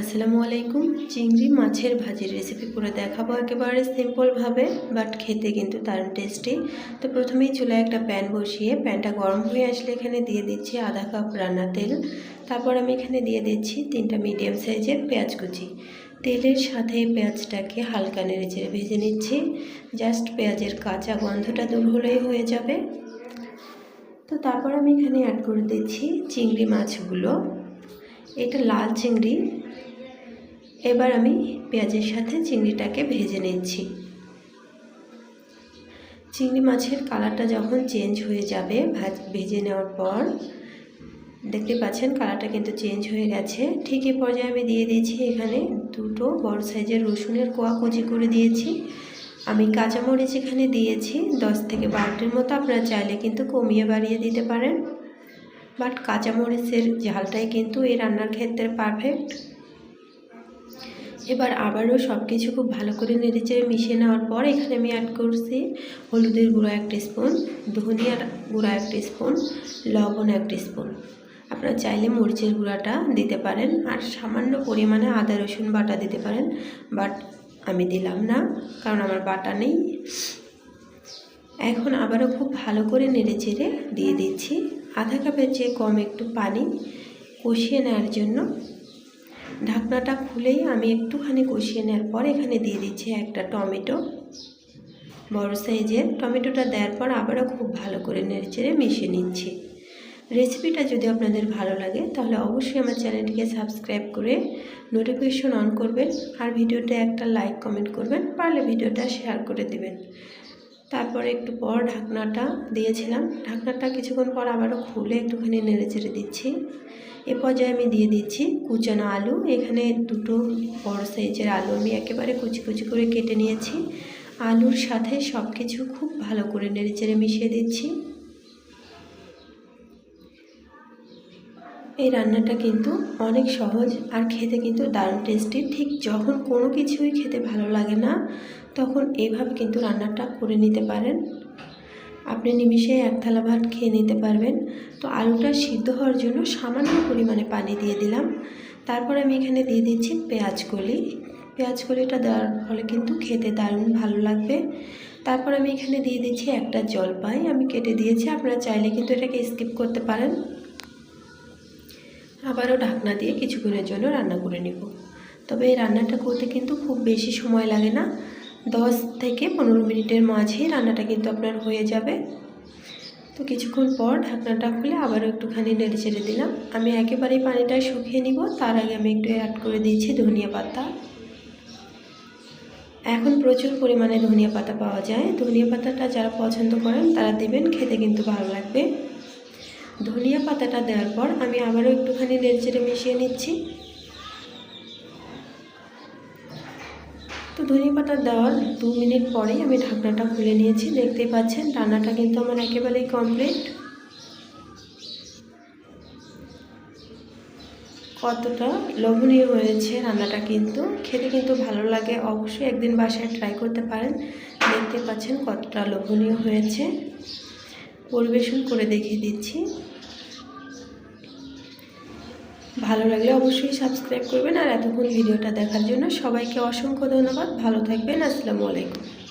আসসালামু আলাইকুম। চিংড়ি মাছের ভাজির রেসিপি করে দেখাবো একেবারে সিম্পলভাবে বাট খেতে কিন্তু দারুণ টেস্টি তো প্রথমেই চুলায় একটা প্যান বসিয়ে প্যানটা গরম হয়ে আসলে এখানে দিয়ে দিচ্ছি আধা কাপ রান্না তেল। তারপর আমি এখানে দিয়ে দিচ্ছি তিনটা মিডিয়াম সাইজের পেঁয়াজ কুচি। তেলের সাথে পেঁয়াজটাকে হালকা নেড়ে চেড়ে ভেজে নিচ্ছি। জাস্ট পেঁয়াজের কাঁচা গন্ধটা দূর হলেই হয়ে যাবে। তো তারপর আমি এখানে অ্যাড করে দিচ্ছি চিংড়ি মাছগুলো। এটা লাল চিংড়ি এবার আমি পেঁয়াজের সাথে চিংড়িটাকে ভেজে নিচ্ছি। চিংড়ি মাছের কালারটা যখন চেঞ্জ হয়ে যাবে ভাজ নেওয়ার পর, দেখতে পাচ্ছেন কালারটা কিন্তু চেঞ্জ হয়ে গেছে। ঠিক পর্যায়ে আমি দিয়ে দিয়েছি এখানে দুটো বড় সাইজের রসুনের কোয়া কুচি করে দিয়েছি। আমি কাঁচামরিচ এখানে দিয়েছি, দশ থেকে বারোটির মতো আপনারা চাইলে কিন্তু কমিয়ে বাড়িয়ে দিতে পারেন। বাট কাঁচামরিচের ঝালটাই কিন্তু এই রান্নার ক্ষেত্রে পারফেক্ট এবার আবারও সব কিছু খুব ভালো করে নেড়েচেড়ে মিশিয়ে নেওয়ার পর এখানে আমি অ্যাড করছি হলুদের গুঁড়ো এক স্পুন ধনিয়ার গুঁড়ো এক স্পুন লবণ এক স্পুন আপনারা চাইলে মরিচের গুঁড়াটা দিতে পারেন আর সামান্য পরিমাণে আদা, রসুন বাটা দিতে পারেন বাট আমি দিলাম না, কারণ আমার বাটা নেই। এখন আবারও খুব ভালো করে নেড়ে চেড়ে দিয়ে দিচ্ছি। আধা কাপের চেয়ে কম একটু পানি কষিয়ে নেওয়ার জন্য ঢাকনাটা খুলেই আমি একটুখানি কষিয়ে নেওয়ার পর এখানে দিয়ে দিচ্ছি একটা টমেটো। বড় সাইজের। টমেটোটা দেওয়ার পর আবারও খুব ভালো করে নেড়ে চেড়ে মিশিয়ে নিচ্ছি। রেসিপিটা যদি আপনাদের ভালো লাগে, তাহলে অবশ্যই আমার চ্যানেলটিকে সাবস্ক্রাইব করে নোটিফিকেশন অন করবেন আর ভিডিওটা একটা লাইক কমেন্ট করবেন, পারলে ভিডিওটা শেয়ার করে দেবেন। তারপরে একটু পর ঢাকনাটা দিয়েছিলাম। ঢাকনাটা কিছুক্ষণ পর আবারও খুলে একটুখানি নেড়ে চেড়ে দিচ্ছি। এ পর্যায়ে আমি দিয়ে দিচ্ছি কুচানো আলু। এখানে দুটো বড় সাইজের আলু আমি একেবারে কুচি কুচি করে কেটে নিয়েছি। আলুর সাথে সব কিছু খুব ভালো করে নেড়ে চেড়ে মিশিয়ে দিচ্ছি। এই রান্নাটা কিন্তু অনেক সহজ আর খেতে কিন্তু দারুণ টেস্টি ঠিক যখন কোনো কিছুই খেতে ভালো লাগে না, তখন এইভাবে কিন্তু রান্নাটা করে নিতে পারেন। আপনি নিমিষে এক থালা ভাত খেয়ে নিতে পারবেন। তো আলুটা সিদ্ধ হওয়ার জন্য সামান্য পরিমাণে পানি দিয়ে দিলাম। তারপর আমি এখানে দিয়ে দিচ্ছি পেঁয়াজ কলি। পেঁয়াজ কলিটা দেওয়ার ফলে কিন্তু খেতে দারুণ ভালো লাগবে। তারপর আমি এখানে দিয়ে দিচ্ছি একটা জলপাই। আমি কেটে দিয়েছি। আপনারা চাইলে কিন্তু এটাকে স্কিপ করতে পারেন। আবারও ঢাকনা দিয়ে কিছুক্ষণের জন্য রান্না করে নেব। তবে এই রান্নাটা করতে কিন্তু খুব বেশি সময় লাগে না। দশ থেকে পনেরো মিনিটের মাঝেই রান্নাটা কিন্তু আপনার হয়ে যাবে। তো কিছুক্ষণ পর ঢাকনাটা খুলে আবারও একটুখানি নেড়ে চেড়ে দিলাম। আমি একেবারেই পানিটা শুকিয়ে নিব, তার আগে আমি একটু অ্যাড করে দিয়েছি ধনিয়া পাতা। এখন প্রচুর পরিমাণে ধনিয়া পাতা পাওয়া যায়। ধনিয়া পাতাটা যারা পছন্দ করেন তারা দেবেন, খেতে কিন্তু ভালো লাগবে। ধনিয়া পাতাটা দেওয়ার পর আমি আবারও একটুখানি নেড়েচেড়ে মিশিয়ে নিচ্ছি। তো ধনিয়া পাতা দেওয়ার দু মিনিট পরেই আমি ঢাকনাটা খুলে নিয়েছি। দেখতেই পাচ্ছেন রান্নাটা কিন্তু আমার একেবারেই কমপ্লিট কতটা লোভনীয় হয়েছে রান্নাটা কিন্তু। খেতে কিন্তু ভালো লাগে, অবশ্যই একদিন বাসায় ট্রাই করতে পারেন। দেখতে পাচ্ছেন কতটা লোভনীয় হয়েছে। পরিবেশন করে দেখিয়ে দিচ্ছি। ভালো লাগলে অবশ্যই সাবস্ক্রাইব করবেন আর এতক্ষণ ভিডিওটা দেখার জন্য সবাইকে অসংখ্য ধন্যবাদ। ভালো থাকবেন, আসসালামু আলাইকুম।